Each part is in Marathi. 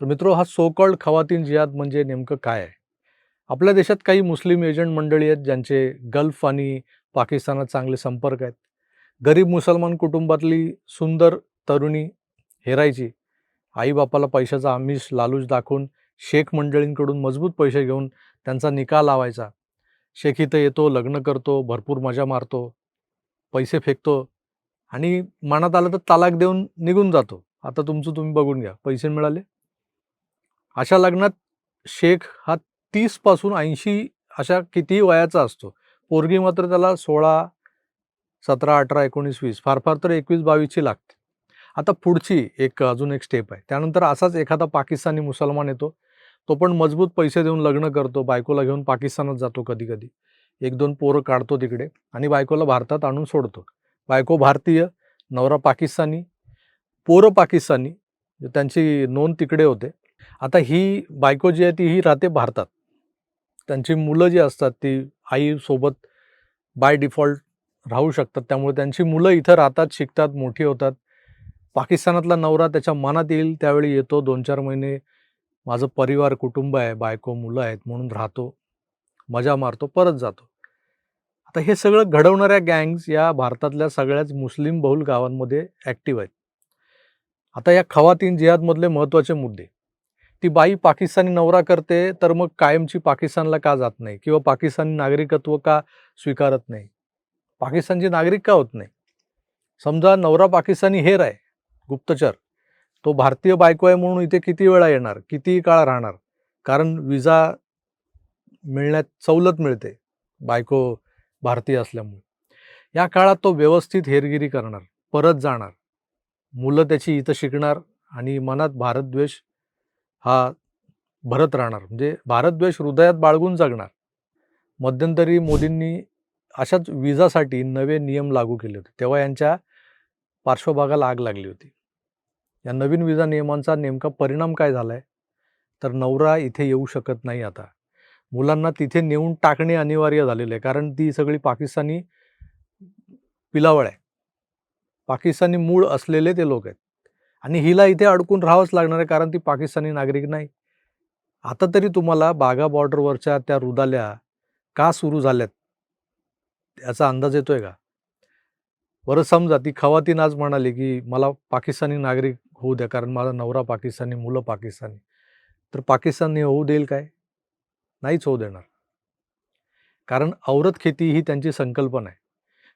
तर मित्रो हा सोकॉल्ड खवातीन जिहाद म्हणजे नेमकं काय आहे? आपल्या देशात काही मुस्लिम एजंट मंडळी आहेत ज्यांचे गल्फ आणि पाकिस्तानात चांगले संपर्क आहेत. गरीब मुसलमान कुटुंबातली सुंदर तरुणी हेरायची. आईबापाला पैशाचा आमिष लालूच दाखवून शेख मंडळींकडून मजबूत पैसे घेऊन त्यांचा निकाल लावायचा. शेख इथं येतो लग्न करतो भरपूर मजा मारतो पैसे फेकतो आणि मनात आलं तर तालाक देऊन निघून जातो. आता तुमचं तुम्ही बघून घ्या. पैसे मिळाले? अशा लग्नात शेख हा तीसपासून ऐंशी अशा कितीही वयाचा असतो? पोरगी मात्र त्याला सोळा सतरा अठरा एकोणीस वीस फार फार तर एकवीस बावीसची लागते. आता पुढची एक अजून एक स्टेप आहे. त्यानंतर असाच एखादा पाकिस्तानी मुसलमान येतो. तो पण मजबूत पैसे देऊन लग्न करतो बायकोला घेऊन पाकिस्तानात जातो कधी कधी एक दोन पोरं काढतो तिकडे आणि बायकोला भारतात आणून सोडतो. बायको भारतीय नवरा पाकिस्तानी पोरं पाकिस्तानी. त्यांची नोंद तिकडे होते. आता ही बायको जी आहे ती ही राहते भारतात. त्यांची मुलं जी असतात ती आईसोबत बाय डिफॉल्ट राहू शकतात. त्यामुळे त्यांची मुलं इथं राहतात शिकतात मोठी होतात. पाकिस्तानातला नवरा त्याच्या मनात येईल त्यावेळी येतो. दोन चार महिने माझं परिवार कुटुंब आहे बायको मुलं आहेत म्हणून राहतो. मजा मारतो परत जातो. आता हे सगळं घडवणाऱ्या गँग्स या भारतातल्या सगळ्याच मुस्लिम बहुल गावांमध्ये ॲक्टिव्ह आहेत. आता या खवातीन जिहादमधले महत्त्वाचे मुद्दे. ती बाई पाकिस्तानी नवरा करते तर मग कायमची पाकिस्तानला का जात नाही? किंवा पाकिस्तानी नागरिकत्व का स्वीकारत नाही? पाकिस्तानचे नागरिक का होत नाही? समजा नवरा पाकिस्तानी हेर आहे गुप्तचर. तो भारतीय बायको आहे म्हणून इथे किती वेळा येणार? किती काळ राहणार? कारण विजा मिळण्यात सवलत मिळते बायको भारतीय असल्यामुळे. या काळात तो व्यवस्थित हेरगिरी करणार परत जाणार. मुलं त्याची इथं शिकणार आणि मनात भारतद्वेष हा भरत राहणार. म्हणजे भारतद्वेष हृदयात बाळगून जगणार. मध्यंतरी मोदींनी अशाच विजासाठी नवे नियम लागू केले होते. तेव्हा यांच्या पार्श्वभागाला आग लागली होती. या नवीन विजा नियमांचा नेमका परिणाम काय झाला आहे तर नवरा इथे येऊ शकत नाही आता. मुलांना तिथे नेऊन टाकणे अनिवार्य झालेलं आहे. कारण ती सगळी पाकिस्तानी पिलावळ आहे. पाकिस्तानी मूळ असलेले ते लोक आहेत. आणि हिला इथे अडकून राहावंच लागणार आहे कारण ती पाकिस्तानी नागरिक नाही. आता तरी तुम्हाला बागा बॉर्डरवरच्या त्या रुदाल्या का सुरू झाल्यात? याचा अंदाज येतोय का? बरं समजा ती खवातीन आज म्हणाली की मला पाकिस्तानी नागरिक होऊ द्या कारण माझा नवरा पाकिस्तानी मुलं पाकिस्तानी. तर पाकिस्तानी होऊ देईल काय? नाहीच होऊ देणार. कारण औरत खेती ही त्यांची संकल्पना आहे.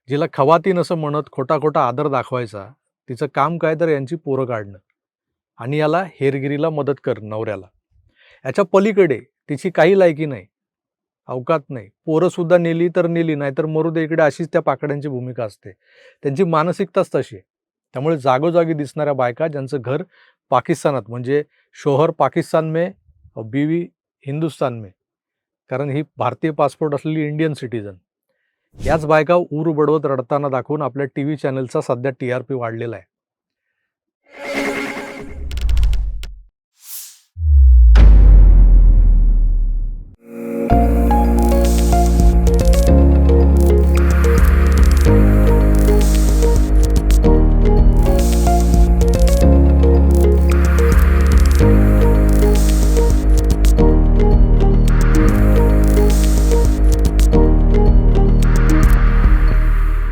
जिला खवातीन असं म्हणत खोटा खोटा आदर दाखवायचा तिचं काम काय तर यांची पोरं काढणं आणि याला हेरगिरीला मदत कर नवऱ्याला. याच्या पलीकडे तिची काही लायकी नाही अवकात नाही पोरंसुद्धा नेली तर नेली नाही तर मरू दे इकडे अशीच त्या पाकड्यांची भूमिका असते. त्यांची मानसिकताच तशी आहे. त्यामुळे जागोजागी दिसणाऱ्या बायका ज्यांचं घर पाकिस्तानात म्हणजे शोहर पाकिस्तान में बीवी हिंदुस्तान में कारण ही भारतीय पासपोर्ट असलेली इंडियन सिटीजन. याच बायका ऊर उबडवत रडताना दाखवून आपल्या टी व्ही चॅनलचा सध्या टी आर पी वाढलेला आहे.